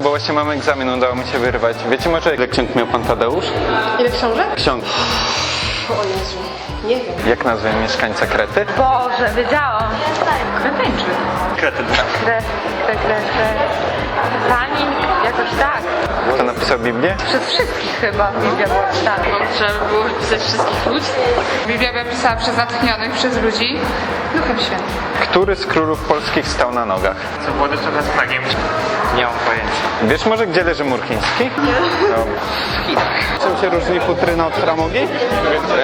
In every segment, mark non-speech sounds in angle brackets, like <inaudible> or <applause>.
Bo właśnie mam egzamin, udało mi się wyrwać. Wiecie może, ile ksiąg miał pan Tadeusz? Ile książek? Ksiąg. O Jezu, nie wiem. Jak nazwę mieszkańca Krety? Boże, wiedziałam. Kreteńczyk. Kretyn. Kre, kre, kre, kre. Zanim, jakoś tak. Kto napisał Biblię? Przez wszystkich chyba Biblia była czytana. Trzeba było pisać wszystkich ludzi. Biblia była pisana przez natchnionych, przez ludzi Duchem Świętym. Który z królów polskich stał na nogach? Co wody trochę Wiesz może, gdzie leży mur chiński? Nie. Czym się różni futryna od framugi?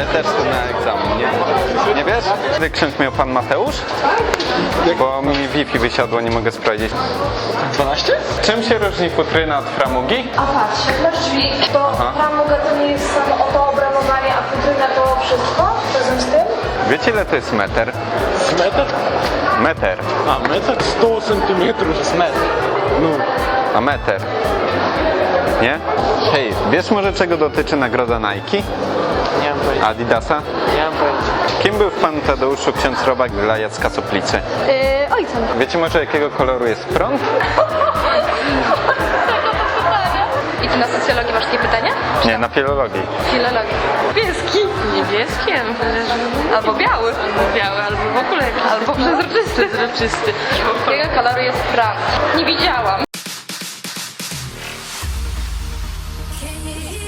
Ja też tu na egzamin, nie? Nie wiesz? Ile ksiąg miał pan Mateusz? Bo mi Wi-Fi wysiadło, nie mogę sprawdzić. 12? Czym się różni futryna od framugi? A patrz, jak masz drzwi, to framuga to nie jest samo oto obramowanie, a futryna to wszystko razem z tym? Wiecie ile to jest meter? Metr? Meter. A, metr 100 centymetrów jest metr. No. A meter. Nie? Hej, wiesz może czego dotyczy nagroda Nike? Nie mam pojęcia. Adidasa? Nie mam pojęcia. Kim był w panu Tadeuszu ksiądz Robak dla Jacka Soplicy? Yy, ojcem. Wiecie może jakiego koloru jest prąd? <laughs> I ty na socjologii masz takie pytania? Nie, na filologii. Filologii. Niebieski. Przecież. Albo biały. Albo biały, albo w ogóle jakiś. Albo <laughs> przezroczysty. Przezroczysty. Jakiego koloru jest prąd? Nie widziałam. me.